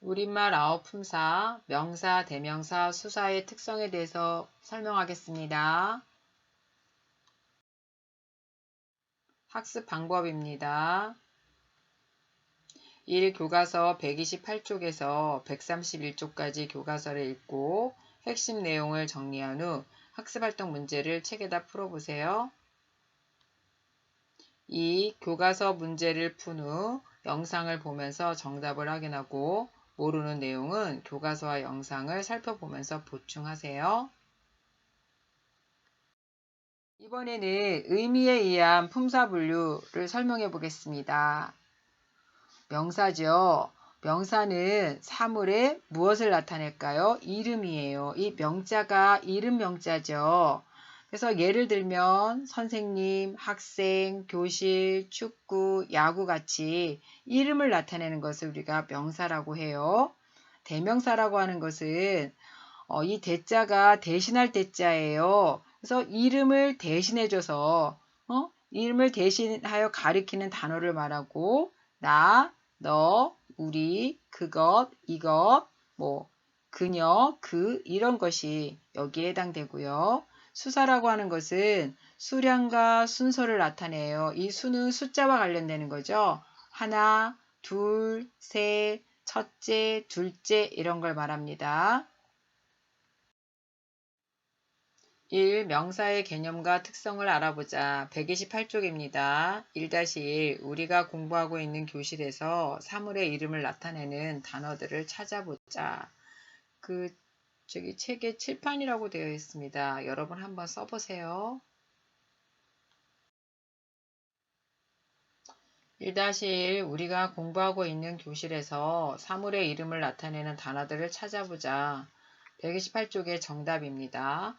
우리말 아홉 품사, 명사, 대명사, 수사의 특성에 대해서 설명하겠습니다. 학습 방법입니다. 1. 교과서 128쪽에서 131쪽까지 교과서를 읽고 핵심 내용을 정리한 후 학습활동 문제를 책에다 풀어보세요. 2. 교과서 문제를 푼 후 영상을 보면서 정답을 확인하고 모르는 내용은 교과서와 영상을 살펴보면서 보충하세요. 이번에는 의미에 의한 품사 분류를 설명해 보겠습니다. 명사죠. 명사는 사물에 무엇을 나타낼까요? 이름이에요. 이 명자가 이름 명자죠. 그래서 예를 들면 선생님, 학생, 교실, 축구, 야구 같이 이름을 나타내는 것을 우리가 명사라고 해요. 대명사라고 하는 것은 어, 이 대자가 대신할 대자예요. 그래서 이름을 대신해줘서 어? 이름을 대신하여 가리키는 단어를 말하고 나, 너, 우리, 그것, 이것, 뭐 그녀, 그 이런 것이 여기에 해당되고요. 수사라고 하는 것은 수량과 순서를 나타내요. 이 수는 숫자와 관련되는 거죠. 하나, 둘, 셋, 첫째, 둘째 이런 걸 말합니다. 1. 명사의 개념과 특성을 알아보자. 128쪽입니다. 1-1 우리가 공부하고 있는 교실에서 사물의 이름을 나타내는 단어들을 찾아보자. 그 저기 책에 칠판이라고 되어 있습니다. 여러분 한번 써보세요. 1-1 우리가 공부하고 있는 교실에서 사물의 이름을 나타내는 단어들을 찾아보자. 128쪽의 정답입니다.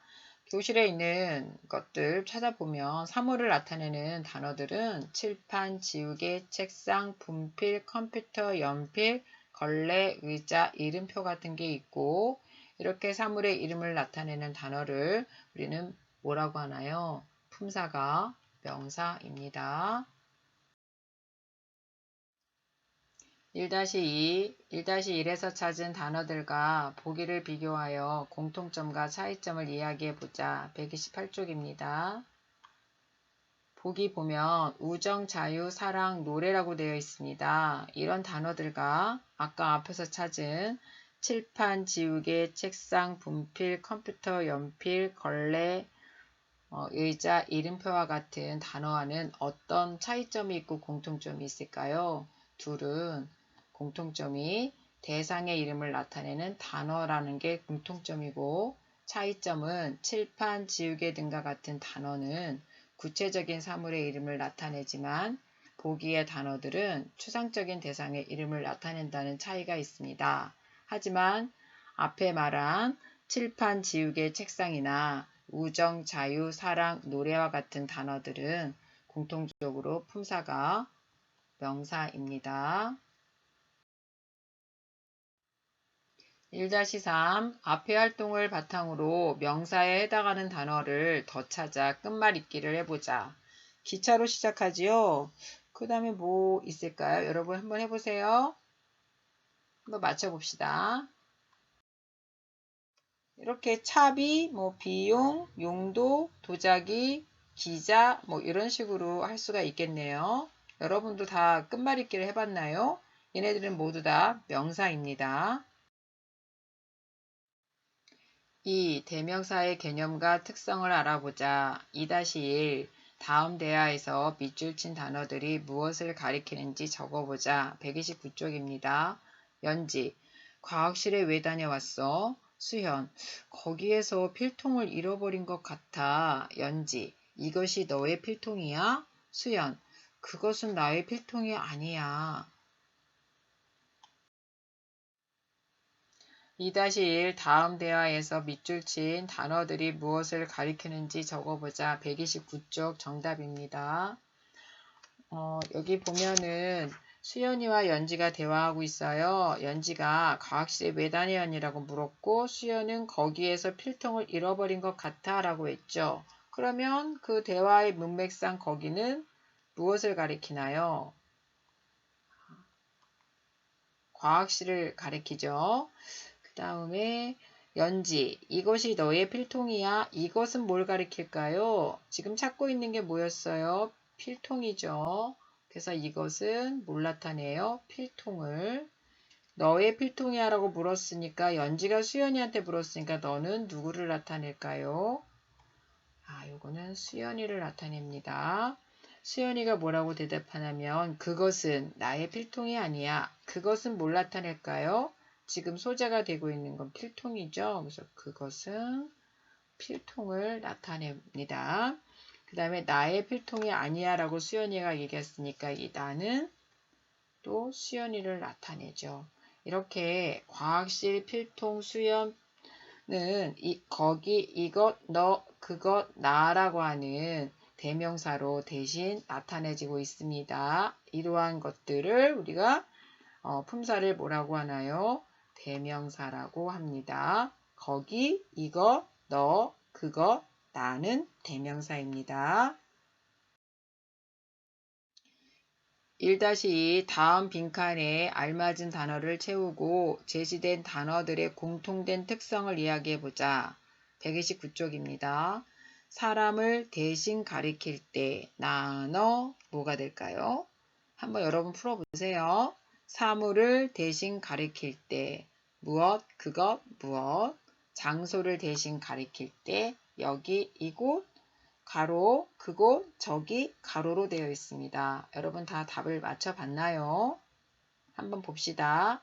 교실에 있는 것들 찾아보면 사물을 나타내는 단어들은 칠판, 지우개, 책상, 분필, 컴퓨터, 연필, 걸레, 의자, 이름표 같은 게 있고 이렇게 사물의 이름을 나타내는 단어를 우리는 뭐라고 하나요? 품사가 명사입니다. 1-2, 1-1에서 찾은 단어들과 보기를 비교하여 공통점과 차이점을 이야기해 보자. 128쪽입니다. 보기 보면 우정, 자유, 사랑, 노래라고 되어 있습니다. 이런 단어들과 아까 앞에서 찾은 칠판, 지우개, 책상, 분필, 컴퓨터, 연필, 걸레, 어, 의자, 이름표와 같은 단어와는 어떤 차이점이 있고 공통점이 있을까요? 둘은 공통점이 대상의 이름을 나타내는 단어라는 게 공통점이고 차이점은 칠판, 지우개 등과 같은 단어는 구체적인 사물의 이름을 나타내지만 보기의 단어들은 추상적인 대상의 이름을 나타낸다는 차이가 있습니다. 하지만 앞에 말한 칠판, 지우개, 책상이나 우정, 자유, 사랑, 노래와 같은 단어들은 공통적으로 품사가 명사입니다. 1-3 앞의 활동을 바탕으로 명사에 해당하는 단어를 더 찾아 끝말 잇기를 해보자. 기차로 시작하지요. 그 다음에 뭐 있을까요? 여러분 한번 해보세요. 한번 맞춰봅시다. 이렇게 차비, 뭐 비용, 용도, 도자기, 기자 뭐 이런 식으로 할 수가 있겠네요. 여러분도 다 끝말잇기를 해봤나요? 얘네들은 모두 다 명사입니다. 2. 대명사의 개념과 특성을 알아보자. 2-1 다음 대화에서 밑줄 친 단어들이 무엇을 가리키는지 적어보자. 129쪽입니다. 연지 과학실에 왜 다녀왔어? 수현 거기에서 필통을 잃어버린 것 같아. 연지 이것이 너의 필통이야? 수현 그것은 나의 필통이 아니야. 2-1 다음 대화에서 밑줄 친 단어들이 무엇을 가리키는지 적어보자. 129쪽 정답입니다. 어, 여기 보면은 수연이와 연지가 대화하고 있어요. 연지가 과학실에 왜 다녀왔니라고 물었고 수연은 거기에서 필통을 잃어버린 것 같아 라고 했죠. 그러면 그 대화의 문맥상 거기는 무엇을 가리키나요? 과학실을 가리키죠. 그 다음에 연지. 이것이 너의 필통이야. 이것은 뭘 가리킬까요? 지금 찾고 있는 게 뭐였어요? 필통이죠. 그래서 이것은 뭘 나타내요? 필통을. 너의 필통이야 라고 물었으니까 연지가 수연이한테 물었으니까 너는 누구를 나타낼까요? 아, 요거는 수연이를 나타냅니다. 수연이가 뭐라고 대답하냐면 그것은 나의 필통이 아니야. 그것은 뭘 나타낼까요? 지금 소재가 되고 있는 건 필통이죠. 그래서 그것은 필통을 나타냅니다. 그 다음에 나의 필통이 아니야 라고 수연이가 얘기했으니까 이 나는 또 수연이를 나타내죠. 이렇게 과학실 필통 수연은 이 거기 이것 너 그것 나라고 하는 대명사로 대신 나타내지고 있습니다. 이러한 것들을 우리가 어, 품사를 뭐라고 하나요? 대명사라고 합니다. 거기, 이거, 너, 그거, 나는 대명사입니다. 1-2 다음 빈칸에 알맞은 단어를 채우고 제시된 단어들의 공통된 특성을 이야기해 보자. 129쪽입니다. 사람을 대신 가리킬 때 나너 뭐가 될까요? 한번 여러분 풀어보세요. 사물을 대신 가리킬 때 무엇, 그것, 무엇, 장소를 대신 가리킬 때 여기, 이곳, 가로, 그곳, 저기 가로로 되어 있습니다. 여러분 다 답을 맞춰 봤나요? 한번 봅시다.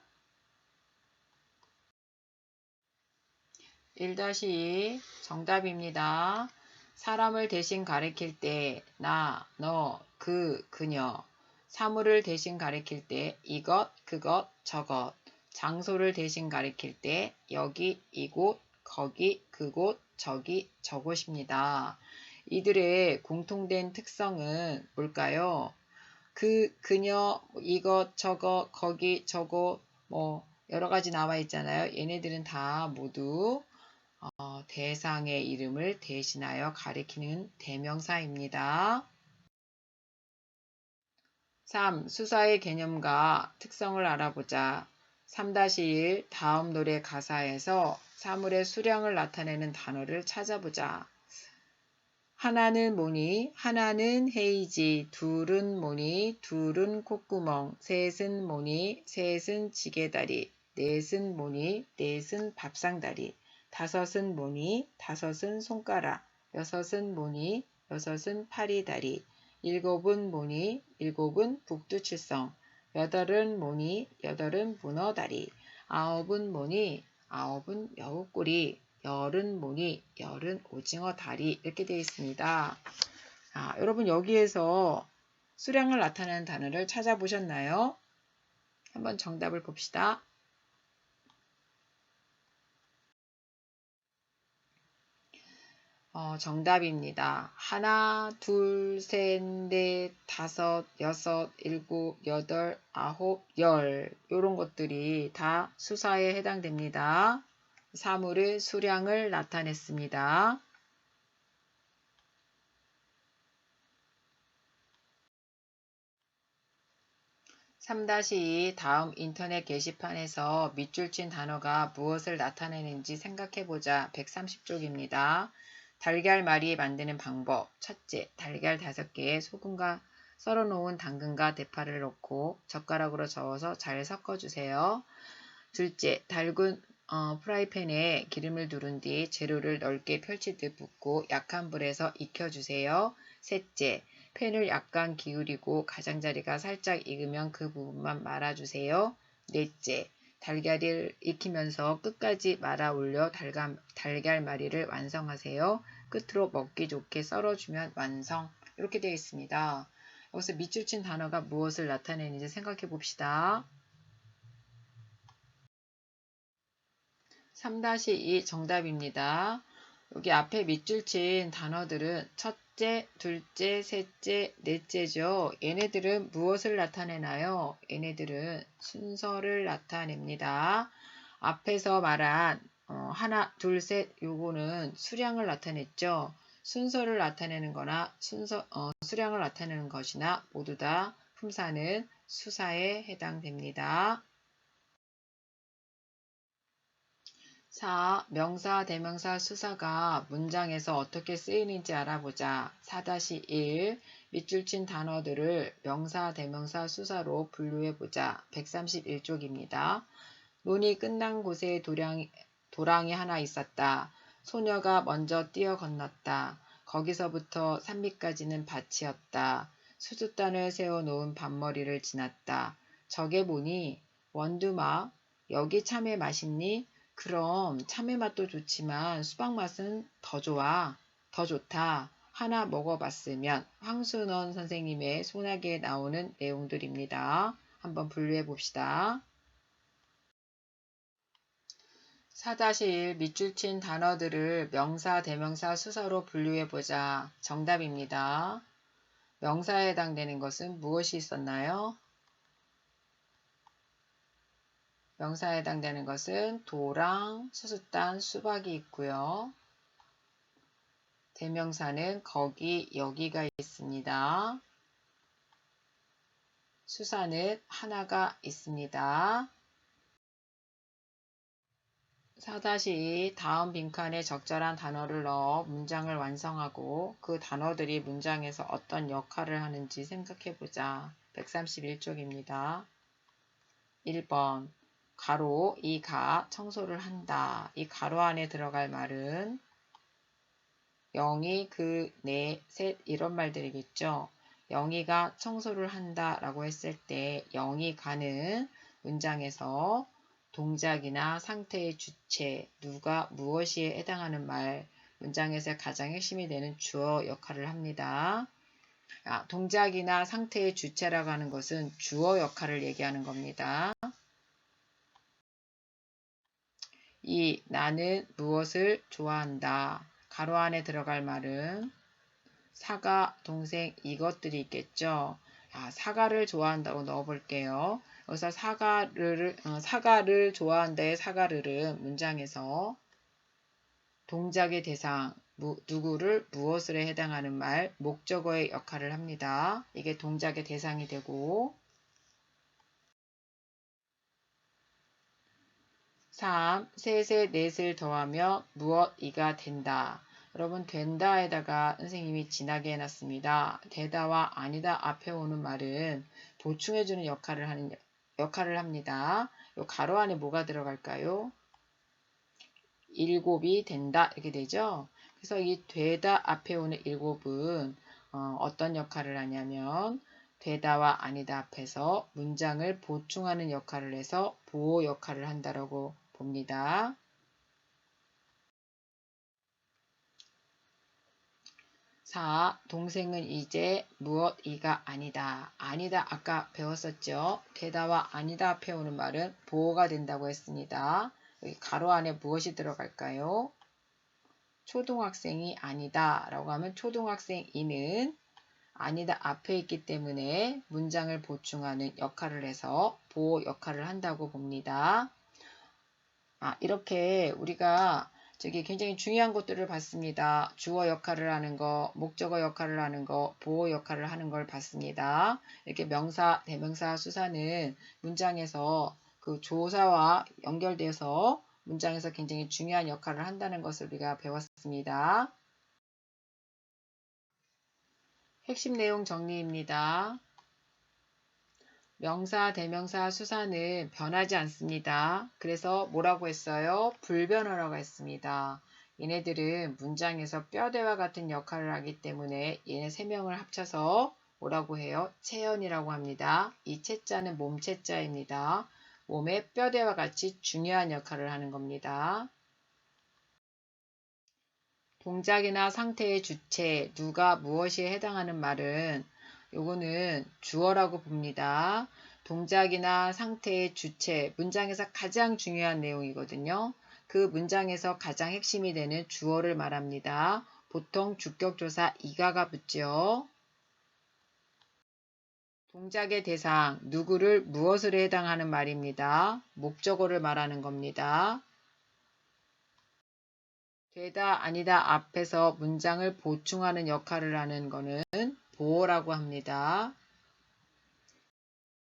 1-2 정답입니다. 사람을 대신 가리킬 때 나, 너, 그, 그녀 사물을 대신 가리킬 때 이것, 그것, 저것 장소를 대신 가리킬 때 여기, 이곳, 거기, 그곳, 저기, 저곳입니다. 이들의 공통된 특성은 뭘까요? 그, 그녀, 이것, 저것, 거기, 저곳, 뭐, 여러 가지 나와 있잖아요. 얘네들은 다 모두 어, 대상의 이름을 대신하여 가리키는 대명사입니다. 3. 수사의 개념과 특성을 알아보자. 3-1 다음 노래 가사에서 사물의 수량을 나타내는 단어를 찾아보자. 하나는 뭐니? 하나는 헤이지. 둘은 뭐니? 둘은 콧구멍. 셋은 뭐니? 셋은 지게다리. 넷은 뭐니? 넷은 밥상다리. 다섯은 뭐니? 다섯은 손가락. 여섯은 뭐니? 여섯은 파리다리. 일곱은 뭐니? 일곱은 북두칠성. 여덟은 뭐니? 여덟은 문어다리. 아홉은 뭐니? 아홉은 여우꼬리. 열은 뭐니? 열은 오징어 다리. 이렇게 되어 있습니다. 아, 여러분 여기에서 수량을 나타내는 단어를 찾아보셨나요? 한번 정답을 봅시다. 어, 정답입니다. 하나, 둘, 셋, 넷, 다섯, 여섯, 일곱, 여덟, 아홉, 열. 이런 것들이 다 수사에 해당됩니다. 사물의 수량을 나타냈습니다. (3-2) 다음 인터넷 게시판에서 밑줄 친 단어가 무엇을 나타내는지 생각해보자. 130쪽입니다. 달걀말이 만드는 방법. 첫째, 달걀 5개에 소금과 썰어놓은 당근과 대파를 넣고 젓가락으로 저어서 잘 섞어주세요. 둘째, 달군 어, 프라이팬에 기름을 두른 뒤 재료를 넓게 펼치듯 붓고 약한 불에서 익혀주세요. 셋째, 팬을 약간 기울이고 가장자리가 살짝 익으면 그 부분만 말아주세요. 넷째, 달걀을 익히면서 끝까지 말아 올려 달걀, 달걀말이를 완성하세요. 끝으로 먹기 좋게 썰어주면 완성. 이렇게 되어 있습니다. 여기서 밑줄 친 단어가 무엇을 나타내는지 생각해 봅시다. 3-2 정답입니다. 여기 앞에 밑줄 친 단어들은 첫째, 둘째, 셋째, 넷째죠. 얘네들은 무엇을 나타내나요? 얘네들은 순서를 나타냅니다. 앞에서 말한 어, 하나, 둘, 셋 요거는 수량을 나타냈죠. 순서를 나타내는 거나 순서, 어, 수량을 나타내는 것이나 모두 다 품사는 수사에 해당됩니다. 4. 명사, 대명사, 수사가 문장에서 어떻게 쓰이는지 알아보자. 4-1. 밑줄 친 단어들을 명사, 대명사, 수사로 분류해보자. 131쪽입니다. 논이 끝난 곳에 도량이, 도랑이 하나 있었다. 소녀가 먼저 뛰어 건넜다. 거기서부터 산밑까지는 밭이었다. 수숫단을 세워놓은 밭머리를 지났다. 저게 보니 원두막 여기 참외 맛있니? 그럼 참외 맛도 좋지만 수박 맛은 더 좋아. 더 좋다. 하나 먹어봤으면 황순원 선생님의 소나기에 나오는 내용들입니다. 한번 분류해 봅시다. 4-1 밑줄 친 단어들을 명사, 대명사, 수사로 분류해 보자. 정답입니다. 명사에 해당되는 것은 무엇이 있었나요? 명사에 해당되는 것은 도랑, 수숫단, 수박이 있고요. 대명사는 거기, 여기가 있습니다. 수사는 하나가 있습니다. 4-2 다음 빈칸에 적절한 단어를 넣어 문장을 완성하고 그 단어들이 문장에서 어떤 역할을 하는지 생각해 보자. 131쪽입니다. 1번 가로 이 가 청소를 한다. 이 가로 안에 들어갈 말은 0이 그, 네, 셋 이런 말들이겠죠. 0이가 청소를 한다 라고 했을 때 0이 가는 문장에서 동작이나 상태의 주체, 누가 무엇이에 해당하는 말, 문장에서 가장 핵심이 되는 주어 역할을 합니다. 아, 동작이나 상태의 주체라고 하는 것은 주어 역할을 얘기하는 겁니다. 이 나는 무엇을 좋아한다. 가로 안에 들어갈 말은 사과, 동생 이것들이 있겠죠. 아, 사과를 좋아한다고 넣어볼게요. 여기서 사과를, 어, 사과를 좋아한다의 사과를은 문장에서 동작의 대상, 무, 누구를 무엇을 해당하는 말, 목적어의 역할을 합니다. 이게 동작의 대상이 되고 3. 셋에 넷을 더하며 무엇 이가 된다. 여러분 된다에다가 선생님이 진하게 해놨습니다. 되다와 아니다 앞에 오는 말은 보충해주는 역할을 하는 역할을 합니다. 요 가로 안에 뭐가 들어갈까요? 일곱이 된다 이렇게 되죠. 그래서 이 되다 앞에 오는 일곱은 어, 떤 역할을 하냐면 되다와 아니다 앞에서 문장을 보충하는 역할을 해서 보호 역할을 한다라고 봅니다. 4. 동생은 이제 무엇 이가 아니다. 아니다 아까 배웠었죠. 되다와 아니다 앞에 오는 말은 보호가 된다고 했습니다. 여기 가로 안에 무엇이 들어갈까요? 초등학생이 아니다 라고 하면 초등학생이는 아니다 앞에 있기 때문에 문장을 보충하는 역할을 해서 보호 역할을 한다고 봅니다. 아, 이렇게 우리가 저기 굉장히 중요한 것들을 봤습니다. 주어 역할을 하는 거, 목적어 역할을 하는 거, 보호 역할을 하는 걸 봤습니다. 이렇게 명사, 대명사, 수사는 문장에서 그 조사와 연결돼서 문장에서 굉장히 중요한 역할을 한다는 것을 우리가 배웠습니다. 핵심 내용 정리입니다. 명사, 대명사, 수사는 변하지 않습니다. 그래서 뭐라고 했어요? 불변어라고 했습니다. 얘네들은 문장에서 뼈대와 같은 역할을 하기 때문에 얘네 세 명을 합쳐서 뭐라고 해요? 체연이라고 합니다. 이 체자는 몸체자입니다. 몸의 뼈대와 같이 중요한 역할을 하는 겁니다. 동작이나 상태의 주체, 누가 무엇이 해당하는 말은 요거는 주어라고 봅니다. 동작이나 상태의 주체, 문장에서 가장 중요한 내용이거든요. 그 문장에서 가장 핵심이 되는 주어를 말합니다. 보통 주격조사 이가가 붙죠. 동작의 대상, 누구를 무엇을 해당하는 말입니다. 목적어를 말하는 겁니다. 되다 아니다 앞에서 문장을 보충하는 역할을 하는 것은 보호라고 합니다.